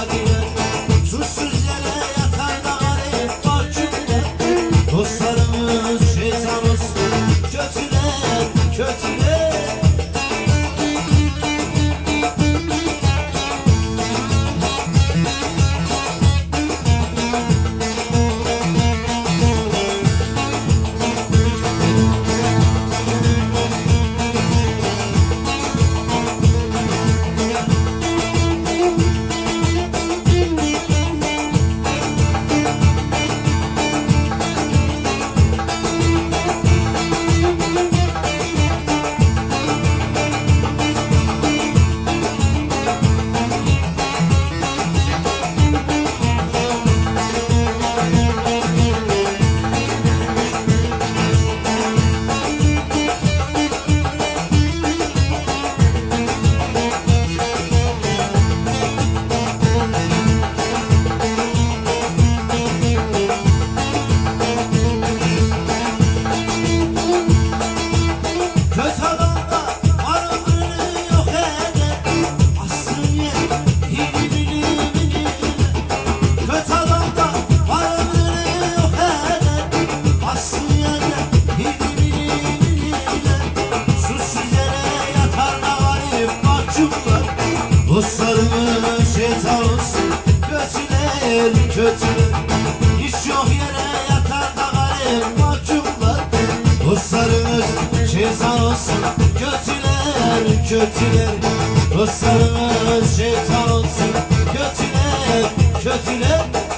Aguilar. Kötüler kötüler İş yok yere yatar da garip mahkumlar. Dostlarımız şeytan olsun kötüler kötüler. Dostlarımız şeytan olsun kötüler kötüler